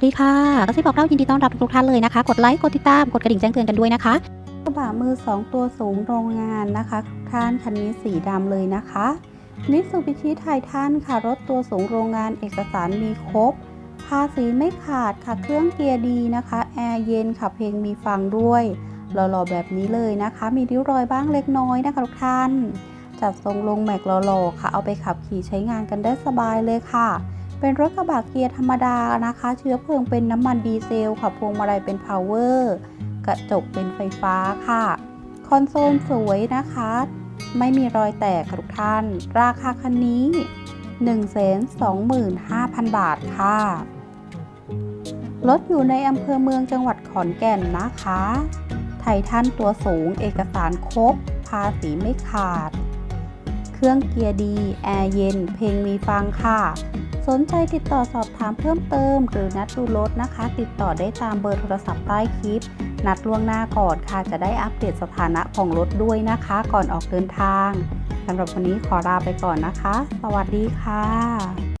วัสดีค่ะก็ซิบอกเล่ายินดีต้อนรับทุกท่านเลยนะคะ กดไลค์กดติดตามกดกระดิ่งแจ้งเตือนกันด้วยนะคะกระบะมือ 2 ตัวสูงโรงงานนะคะท่านคันนี้สีดำเลยนะคะมิตซูบิชิไททันค่ะรถตัวสูงโรงงานเอกสารมีครบ ภาษีไม่ขาดค่ะเครื่องเกียร์ดีนะคะแอร์เย็นค่ะเพลงมีฟังด้วยหล่อๆแบบนี้เลยนะคะ มีริ้วรอยบ้างเล็กน้อยนะคะทุกท่านจัดทรงลงแม็กหล่อๆค่ะ เอาไปขับขี่ใช้งานกันได้สบายเลยค่ะ เป็นรถกระบะเกียร์ธรรมดานะคะ เชื้อเพลิงเป็นน้ำมันดีเซลค่ะพวงมาลัยเป็นพาวเวอร์กระจกเป็นไฟฟ้าค่ะ คอนโซลสวยนะคะ ไม่มีรอยแตกทุกท่าน ราคาคันนี้ 125,000 บาทค่ะ รถอยู่ในอำเภอเมืองจังหวัดขอนแก่นนะคะ ไททันตัวสูงเอกสารครบ ภาษีไม่ขาด เครื่องเกียร์ดี แอร์เย็น เพลงมีฟังค่ะ สนใจติดต่อสอบถามเพิ่มเติม หรือนัดดูรถนะคะ ติดต่อได้ตามเบอร์โทรศัพท์ใต้คลิป นัดล่วงหน้าก่อนค่ะ จะได้อัปเดตสถานะของรถด้วยนะคะ ก่อนออกเดินทางสำหรับวันนี้ขอลาไปก่อนนะคะ สวัสดีค่ะ